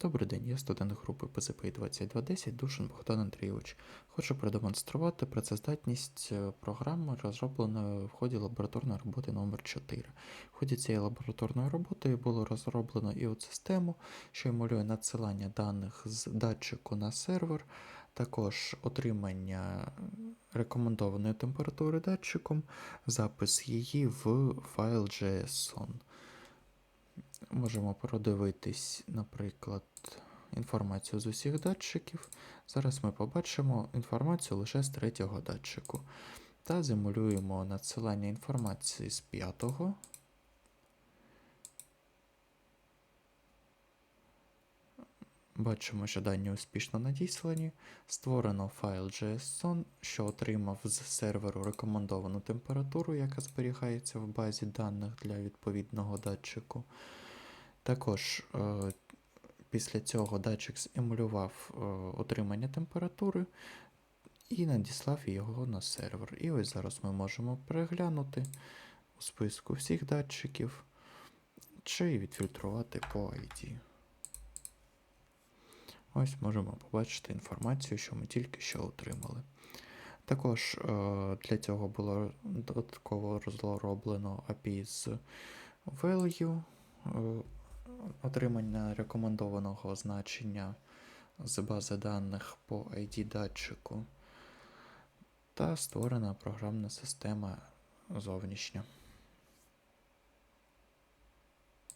Добрий день, я студент групи ПЗП 2210 Душин Богдан Андрійович. Хочу продемонструвати працездатність е, програми, розробленої в ході лабораторної роботи номер 4 В ході цієї лабораторної роботи було розроблено іот-систему, що емулює надсилання даних з датчику на сервер, також отримання рекомендованої температури датчиком, запис її в файл JSON. Можемо продивитись, наприклад, інформацію з усіх датчиків. Зараз ми побачимо інформацію лише з третього датчику. Та зимулюємо надсилання інформації з п'ятого. Бачимо, що дані успішно надіслані. Створено файл JSON, що отримав з серверу рекомендовану температуру, яка зберігається в базі даних для відповідного датчику. Також е, після цього датчик симулював е, отримання температури і надіслав його на сервер. І ось зараз ми можемо переглянути у списку всіх датчиків чи відфільтрувати по ID. Ось можемо побачити інформацію, що ми тільки що отримали. Також е, для цього було додатково розроблено API з value, отримання рекомендованого значення з бази даних по ID датчику та створена програмна система зовнішня.